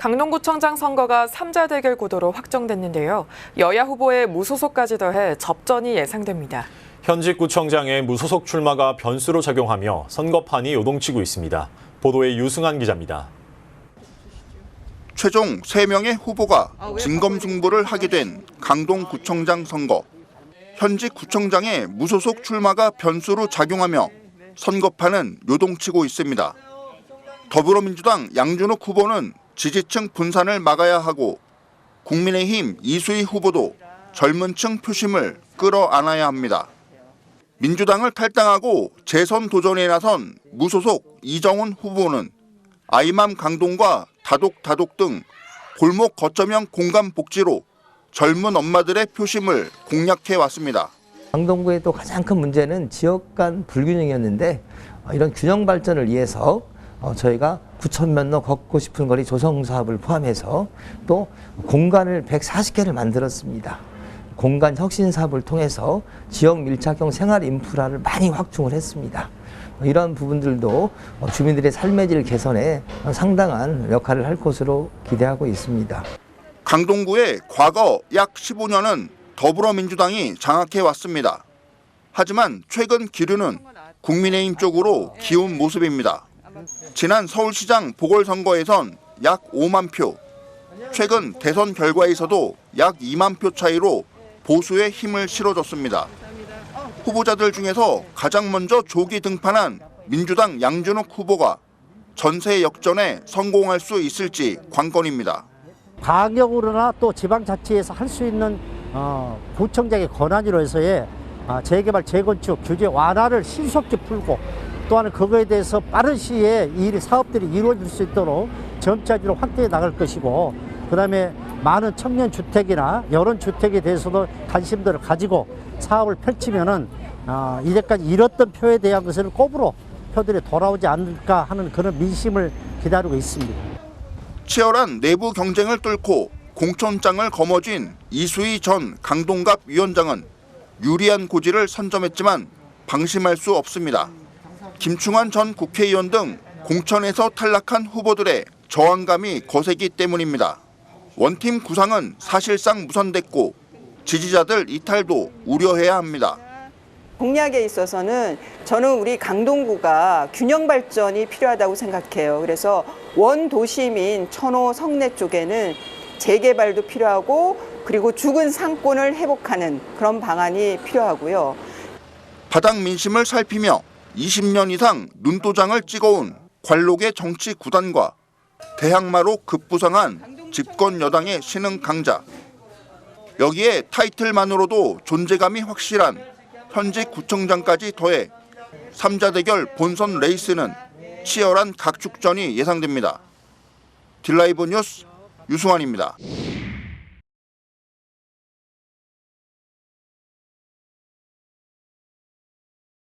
강동구청장 선거가 3자 대결 구도로 확정됐는데요. 여야 후보의 무소속까지 더해 접전이 예상됩니다. 현직 구청장의 무소속 출마가 변수로 작용하며 선거판이 요동치고 있습니다. 보도에 유승한 기자입니다. 최종 3명의 후보가 진검승부를 하게 된 강동구청장 선거. 현직 구청장의 무소속 출마가 변수로 작용하며 선거판은 요동치고 있습니다. 더불어민주당 양준욱 후보는 지지층 분산을 막아야 하고 국민의힘 이수희 후보도 젊은 층 표심을 끌어안아야 합니다. 민주당을 탈당하고 재선 도전에 나선 무소속 이정훈 후보는 아이맘 강동과 다독 다독 등 골목 거점형 공간 복지로 젊은 엄마들의 표심을 공략해 왔습니다. 강동구의 또 가장 큰 문제는 지역 간 불균형이었는데 어, 이런 균형 발전을 위해서 어, 저희가 구천면로 걷고 싶은 거리 조성 사업을 포함해서 또 공간을 140개를 만들었습니다. 공간 혁신 사업을 통해서 지역 밀착형 생활 인프라를 많이 확충을 했습니다. 어, 이런 부분들도 어, 주민들의 삶의 질 개선에 상당한 역할을 할 것으로 기대하고 있습니다. 강동구의 과거 약 15년은 더불어민주당이 장악해 왔습니다. 하지만 최근 기류는 국민의힘 쪽으로 기운 모습입니다. 지난 서울시장 보궐선거에선 약 5만 표, 최근 대선 결과에서도 약 2만 표 차이로 보수의 힘을 실어줬습니다. 후보자들 중에서 가장 먼저 조기 등판한 민주당 양준욱 후보가 전세 역전에 성공할 수 있을지 관건입니다. 가격으로나 또 지방자치에서 할 수 있는 어, 구청장의 권한으로서의 아, 재개발, 재건축 규제 완화를 신속히 풀고 또한 그거에 대해서 빠른 시기에 이 사업들이 이루어질 수 있도록 점차적으로 확대해 나갈 것이고 그다음에 많은 청년 주택이나 여론 주택에 대해서도 관심들을 가지고 사업을 펼치면은 아, 이제까지 잃었던 표에 대한 것을 꼽으로 표들이 돌아오지 않을까 하는 그런 민심을 기다리고 있습니다. 치열한 내부 경쟁을 뚫고 공천장을 거머쥔 이수희 전 강동갑 위원장은 유리한 고지를 선점했지만 방심할 수 없습니다. 김충환 전 국회의원 등 공천에서 탈락한 후보들의 저항감이 거세기 때문입니다. 원팀 구상은 사실상 무산됐고 지지자들 이탈도 우려해야 합니다. 공약에 있어서는 저는 우리 강동구가 균형 발전이 필요하다고 생각해요. 그래서 원 도심인 천호 성내 쪽에는 재개발도 필요하고 그리고 죽은 상권을 회복하는 그런 방안이 필요하고요. 바닥 민심을 살피며 20년 이상 눈도장을 찍어온 관록의 정치 구단과 대항마로 급부상한 집권 여당의 신흥 강자. 여기에 타이틀만으로도 존재감이 확실한 현직 구청장까지 더해 3자 대결 본선 레이스는 치열한 각축전이 예상됩니다. 딜라이브 뉴스 유승환입니다.